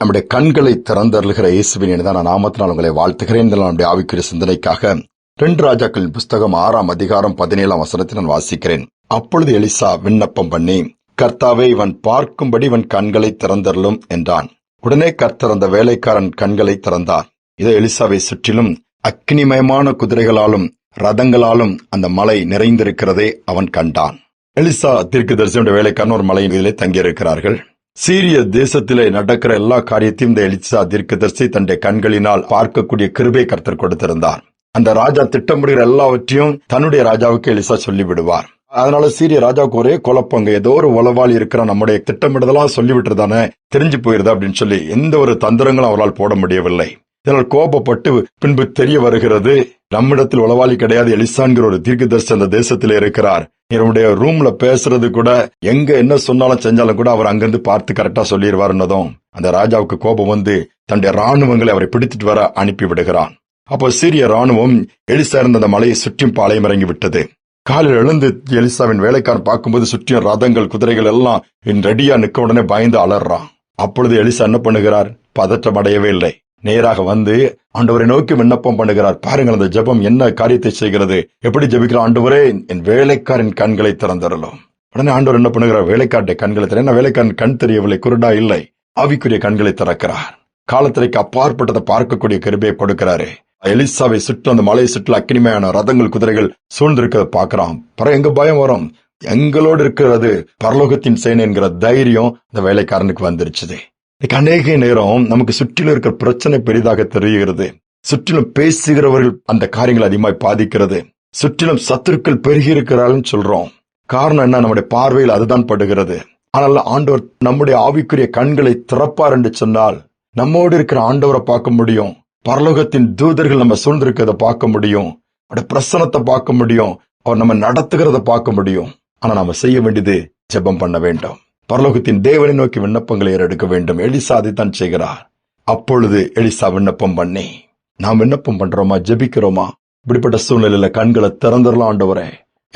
நம்முடைய கண்களை திறந்தருளுகிற இயேசுவின் இனிதான நாமத்தினால் உங்களை வாழ்த்துகிறேன். நம்முடைய ஆவிக்குரிய சிந்தனைக்காக ரெண்டு ராஜாக்களின் புஸ்தகம் ஆறாம் அதிகாரம் பதினேழாம் வசனத்தை நான் வாசிக்கிறேன். அப்பொழுது எலிசா விண்ணப்பம் பண்ணி கர்த்தாவே இவன் பார்க்கும்படி இவன் கண்களை திறந்தருளும் என்றான். உடனே கர்த்தர் அந்த வேலைக்காரன் கண்களை திறந்தார். இதோ எலிசாவை சுற்றிலும் அக்னிமயமான குதிரைகளாலும் ரதங்களாலும் அந்த மலை நிறைந்திருக்கிறதை அவன் கண்டான். எலிசா தீர்க்கதரிசியுடைய வேலைக்காரன் ஒரு மலையிலே தங்கியிருக்கிறார்கள். சீரிய தேசத்திலே நடக்கிற எல்லா காரியத்தையும் இந்த எலிசா தீர்க்கதரிசி தன்னுடைய கண்களினால் பார்க்கக்கூடிய கிருபை கர்த்தர் கொடுத்திருந்தார். அந்த ராஜா திட்டமிடுகிற எல்லாவற்றையும் தன்னுடைய ராஜாவுக்கு எலிசா சொல்லி விடுவார் அதனால சீரிய ராஜாவுக்கு ஒரே குழப்பங்க ஏதோ ஒரு உளவாளி இருக்கிற நம்முடைய திட்டமிடுதலாம் சொல்லிவிட்டுதானே தெரிஞ்சு போயிருது அப்படின்னு சொல்லி எந்த ஒரு தந்திரங்களும் அவரால் போட முடியவில்லை. இதனால் கோபப்பட்டு பின்பு தெரிய வருகிறது நம்மிடத்தில் உளவாளி கிடையாது எலிசான்கிற ஒரு தீர்க்கதரிசி அந்த தேசத்திலே இருக்கிறார். என்னுடைய ரூம்ல பேசுறது கூட எங்க என்ன சொன்னாலும் செஞ்சாலும் கூட அவர் அங்கிருந்து பார்த்து கரெக்டா சொல்லிடுவாருன்னதும் அந்த ராஜாவுக்கு கோபம் வந்து தன்னுடைய ராணுவங்களை அவரை பிடித்துட்டு வர அனுப்பி விடுகிறான். அப்போ சீரிய ராணுவம் எலிசா இருந்த அந்த மலையை சுற்றியும் பாளையம் இறங்கி விட்டது. காலில் எழுந்து எலிசாவின் வேலைக்காரன் பார்க்கும்போது சுற்றியும் ரதங்கள் குதிரைகள் எல்லாம் ரெடியா நிக்க உடனே பயந்து அலறான். அப்பொழுது எலிசா என்ன பண்ணுகிறார்? பதற்றம் அடையவே இல்லை. நேராக வந்து ஆண்டவரை நோக்கி விண்ணப்பம் பண்ணுகிறார். பாருங்கள் அந்த ஜெபம் என்ன காரியத்தை செய்கிறது? எப்படி ஜபிக்கிற ஆண்டவரே? என் வேலைக்காரன் கண்களை திறந்தரலும் உடனே ஆண்டவர் என்ன பண்ணுகிறார்? வேலைக்காட்டை கண்களை திற என்ன வேலைக்காரன் கண் தெரியவில்லை குருடா இல்லை ஆவிக்குரிய கண்களை திறக்கிறார். காலத்திற்கு அப்பாற்பட்டதை பார்க்கக்கூடிய கிருபையை கொடுக்கிறாரு. எலிசாவை சுற்று அந்த மலையை சுற்று அக்கினிமையான ரதங்கள் குதிரைகள் சூழ்ந்திருக்கிறத பாக்குறான் பிறகு எங்க பயம் வரும்? எங்களோடு இருக்கிறது பரலோகத்தின் சேனை என்கிற தைரியம் இந்த வேலைக்காரனுக்கு வந்துருச்சுது. இன்னைக்கு அநேக நேரம் நமக்கு சுற்றிலும் இருக்கிற பிரச்சனை பெரிதாக தெரிகிறது. சுற்றிலும் பேசுகிறவர்கள் அந்த காரியங்கள் அதிகமாய் பாதிக்கிறது. சுற்றிலும் சத்துருக்கள் பெருகி இருக்கிறார்கள் சொல்றோம். காரணம் என்ன? நம்முடைய பார்வையில் அதுதான் படுகிறது. ஆனால் ஆண்டவர் நம்முடைய ஆவிக்குரிய கண்களை திறப்பார் என்று சொன்னால் நம்மோடு இருக்கிற ஆண்டவரை பார்க்க முடியும். பரலோகத்தின் தூதர்கள் நம்ம சூழ்ந்திருக்கிறத பார்க்க முடியும். அவருடைய பிரசனத்தை பார்க்க முடியும். அவர் நம்ம நடத்துகிறத பார்க்க முடியும். ஆனா நாம செய்ய வேண்டியது ஜெபம் பண்ண வேண்டும். பரலோகத்தின் தேவனை நோக்கி விண்ணப்பங்களை ஏறெடுக்க வேண்டும். எலிசா அதைத்தான் செய்கிறார். அப்பொழுது எலிசா விண்ணப்பம் பண்ணி நாம் விண்ணப்பம் பண்றோமா? ஜெபிக்கிறோமா? இப்படிப்பட்ட சூழ்நிலையில கண்களை திறந்துடலாம் ஆண்டவரே.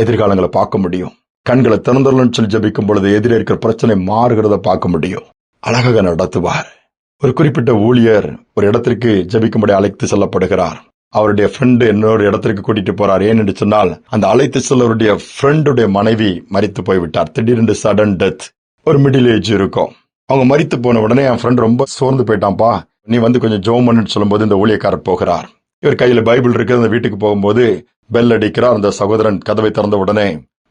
எதிர்காலங்களை பார்க்க முடியும். கண்களை திறந்துடலன்னு சொல்லி ஜெபிக்கும் பொழுது எதிரே இருக்கிற பிரச்சனை மாறுகிறத பார்க்க முடியும். அழகாக நடத்துவார். ஒரு குறிப்பிட்ட ஊழியர் ஒரு இடத்திற்கு ஜபிக்கும்படி அழைத்து செல்லப்படுகிறார். அவருடைய ஃப்ரெண்டு இன்னொரு இடத்திற்கு கூட்டிட்டு போறார். ஏன் என்று சொன்னால் அந்த அழைத்து செல்லவருடைய ஃப்ரெண்டுடைய மனைவி மறித்து போய்விட்டார். திடீரென்று சடன் டெத் ஒரு மிடில் ஏஜ் இருக்கும். அவங்க மறித்து போன உடனே என் ஃப்ரெண்ட் ரொம்ப சோர்ந்து போயிட்டான்ப்பா. நீ வந்து கொஞ்சம் ஜோம் பண்ணுன்னு சொல்லும்போது இந்த ஊழியக்காரர் போகிறார். இவர் கையில் பைபிள் இருக்கு அந்த வீட்டுக்கு போகும்போது பெல் அடிக்கிறார். அந்த சகோதரன் கதவை திறந்த உடனே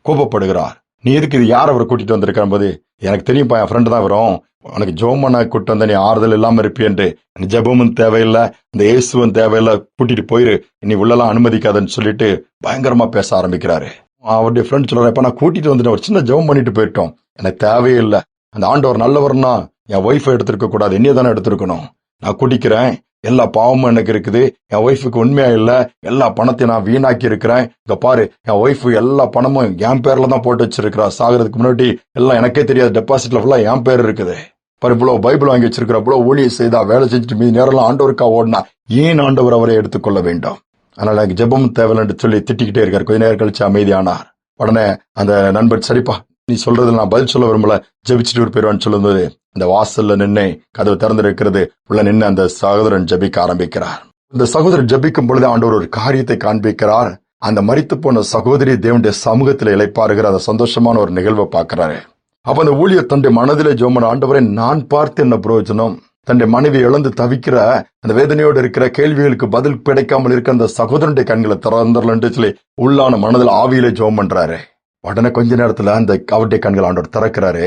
கோபப்படுகிறார். நீ எதுக்கு இது? யார் அவரை கூட்டிட்டு வந்திருக்கிற போது எனக்கு தெரியும்ப்பா என் ஃப்ரெண்டு தான் வரும். உனக்கு ஜோமனா கூட்டு வந்த நீ ஆறுதல் இல்லாமல் இருப்பியன்று நீ ஜெபமும் தேவையில்லை. இந்த இயேசுவும் தேவையில்லை. கூட்டிட்டு போயிரு. நீ உள்ளலாம் அனுமதிக்காதன்னு சொல்லிட்டு பயங்கரமா பேச ஆரம்பிக்கிறாரு. அவருடைய ஃப்ரெண்ட் சொல்றாரு இப்ப நான் கூட்டிட்டு வந்துட்டேன். ஒரு சின்ன ஜெபம் பண்ணிட்டு போயிட்டோம். எனக்கு தேவையே இல்லை. அந்த ஆண்டவர் நல்லவர்னா என் ஒய்ஃபை எடுத்துருக்க கூடாது. என்னைய தானே எடுத்திருக்கணும். நான் குடிக்கிறேன். எல்லா பாவமும் எனக்கு இருக்குது. என் ஒய்ஃபுக்கு உண்மையா இல்ல. எல்லா பணத்தையும் நான் வீணாக்கி இருக்கிறேன் இங்க பாரு என் ஒய்ஃபு எல்லா பணமும் என் பேர்ல தான் போட்டு வச்சிருக்கிறா. சாகிறதுக்கு முன்னாடி எல்லாம் எனக்கே தெரியாது. டெபாசிட்ல ஃபுல்லா என் பேர் இருக்குது. பாரு இவ்வளவு பைபிள் வாங்கி வச்சிருக்கிற இவ்வளவு ஊழியர் செய்தா வேலை செஞ்சுட்டு மீதி நேரம் ஆண்டவருக்கா ஓடினா ஏன் ஆண்டவர் அவரை எடுத்துக்கொள்ள வேண்டும்? அதனால எனக்கு ஜெபம் தேவையில்லைன்னு சொல்லி திட்டிக்கிட்டே இருக்காரு. கொஞ்ச நேரம் கழிச்சு அமைதியானார். உடனே அந்த நண்பர் சரிப்பா நீ சொல்றது நான் பதில் சொல்ல விரும்பல ஜெபிச்சுட்டு போயிருவான்னு சொல்லும்போது அந்த வாசல்ல நின்று கதவு திறந்து இருக்கிறது உள்ள நின்று அந்த சகோதரன் ஜபிக்க ஆரம்பிக்கிறார். இந்த சகோதரன் ஜபிக்கும் பொழுது ஆண்டவர் ஒரு காரியத்தை காண்பிக்கிறார். அந்த மறித்து போன சகோதரி தேவனுடைய சமூகத்தில் இழைப்பாருகிற அந்த சந்தோஷமான ஒரு நிகழ்வை பார்க்கிறாரு. அப்ப அந்த ஊழியர் தன்னுடைய மனதிலே ஜோமன் ஆண்டவரை நான் பார்த்து என்ன பிரயோஜனம்? தன்னுடைய மனைவி இழந்து தவிக்கிற அந்த வேதனையோடு இருக்கிற கேள்விகளுக்கு பதில் கிடைக்காமல் இருக்க அந்த சகோதரனுடைய கண்களை திறந்துடலன்ட்டு சொல்லி உள்ளான மனதில் ஆவியில ஜோம் பண்றாரு. உடனே கொஞ்ச நேரத்துல அந்த அவருடைய கண்கள் ஆண்டவர் திறக்கிறாரு.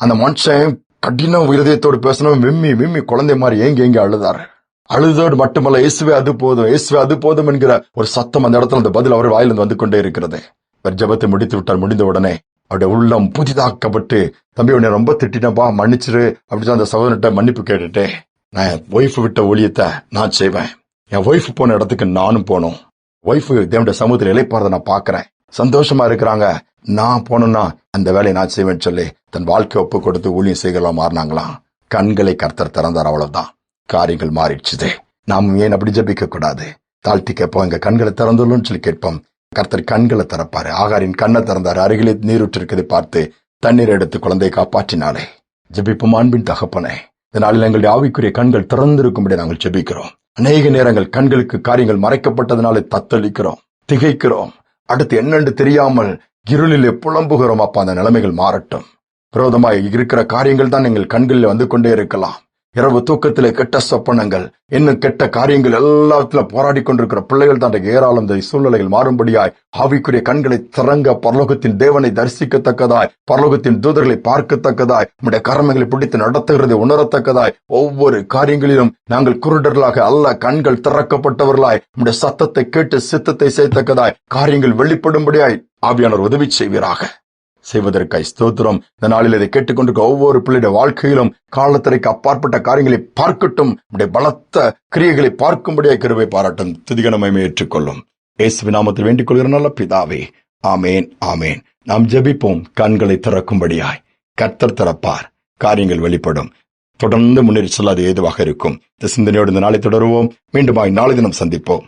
அந்த மனுஷன் கடின இருதயத்தோடு பேசணும் விம்மி விம்மி குழந்தை மாதிரி ஏங்கி ஏங்கி அழுதாரு. அழுதோடு மட்டுமல்ல இயேசுவே அது போதும் இயேசுவே அது போதும் என்கிற ஒரு சத்தம் அந்த இடத்துல அந்த பதில் அவர் வாயிலிருந்து வந்து கொண்டே இருக்கிறது. ஜபத்தை முடித்து விட்டார் முடிந்த உடனே அவருடைய உள்ளம் புதிதாக்கப்பட்டு தம்பி உன்னை ரொம்ப திட்டினப்பா மன்னிச்சிரு அப்படின்னு அந்த சகோதரன்ட்ட மன்னிப்பு கேட்டுட்டு நான் ஒய்ஃப் விட்ட ஊழியத்தை நான் செய்வேன். என் ஒய்ஃப் போன இடத்துக்கு நானும் போனோம் ஒய்ஃப் தேவனுடைய சமூகத்தில் இலைப்பாறதை நான் பாக்குறேன் சந்தோஷமா இருக்கிறாங்க. நான் போனோம்னா அந்த வேலையை நான் செய்வேன்னு சொல்லி தன் வாழ்க்கை ஒப்பு கொடுத்து ஊழியம் செய்கலாம் மாறினாங்களாம் கண்களை கர்த்தர் திறந்தார் அவ்வளவுதான். காரியங்கள் மாறிடுச்சுது. நாம் ஏன் அப்படி ஜபிக்க கூடாது தாழ்த்தி கேட்போம். எங்க கண்களை திறந்துள்ளோம்னு சொல்லி கேட்போம். கர்த்தர் கண்களை திறப்பாரு. ஆகாரின் கண்ணை திறந்தாரு. அருகிலே நீரூற்றிருக்கதை பார்த்து தண்ணீர் எடுத்து குழந்தையை காப்பாற்றினாலே. ஜபிப்பும் அன்பின் தகப்பனே. இந்த நாளில் எங்களுடைய ஆவிக்குரிய கண்கள் திறந்திருக்கும்படி நாங்கள் ஜெபிக்கிறோம். அநேக நேரங்கள் கண்களுக்கு காரியங்கள் மறைக்கப்பட்டதுனாலே தத்தளிக்கிறோம் திகைக்கிறோம். அடுத்து என்னென்று தெரியாமல் இருளிலே புலம்புகிறோம். அப்பா அந்த நிலைமைகள் மாறட்டும். விரோதமாக இருக்கிற காரியங்கள் தான் எங்கள் கண்களில் வந்து கொண்டே இருக்கலாம். இரவு தூக்கத்திலே கெட்ட சொப்பனங்கள் இன்னும் கெட்ட காரியங்கள் எல்லாத்துல போராடி கொண்டிருக்கிற பிள்ளைகள் தான் ஏராளம் இந்த சூழ்நிலைகள் மாறும்படியாய் ஆவிக்குரிய கண்களை திறங்க பரலோகத்தின் தேவனை தரிசிக்கத்தக்கதாய் பரலோகத்தின் தூதர்களை பார்க்கத்தக்கதாய் நம்முடைய கர்மங்களை பிடித்து நடத்துகிறதை உணரத்தக்கதாய் ஒவ்வொரு காரியங்களிலும் நாங்கள் குருடர்களாக அல்ல கண்கள் திறக்கப்பட்டவர்களாய் நம்முடைய சத்தத்தை கேட்டு சித்தத்தை செய்யத்தக்கதாய் காரியங்கள் வெளிப்படும்படியாய் ஆவியானவர் உதவி செய்வீராக. செய்வதற்காய் ஸ்தோத்திரம். இந்த நாளில் இதை கேட்டுக்கொண்டிருக்க ஒவ்வொரு பிள்ளையுடைய வாழ்க்கையிலும் காலத்திற்கு அப்பாற்பட்ட காரியங்களை பார்க்கட்டும். நம்முடைய பலத்த கிரியைகளை பார்க்கும்படியாக கருவை பாராட்டும். துதிகனமையை ஏற்றுக்கொள்ளும். இயேசு நாமத்தில் வேண்டிக் கொள்கிற நல்ல பிதாவே ஆமேன் ஆமேன். நாம் ஜெபிப்போம் கண்களை திறக்கும்படியாய். கர்த்தர் திறப்பார் காரியங்கள் வெளிப்படும். தொடர்ந்து முன்னேறி செல்லாது ஏதுவாக இருக்கும். இந்த சிந்தனையோடு இந்த நாளை தொடருவோம். மீண்டுமாய் நாளை தினம் சந்திப்போம்.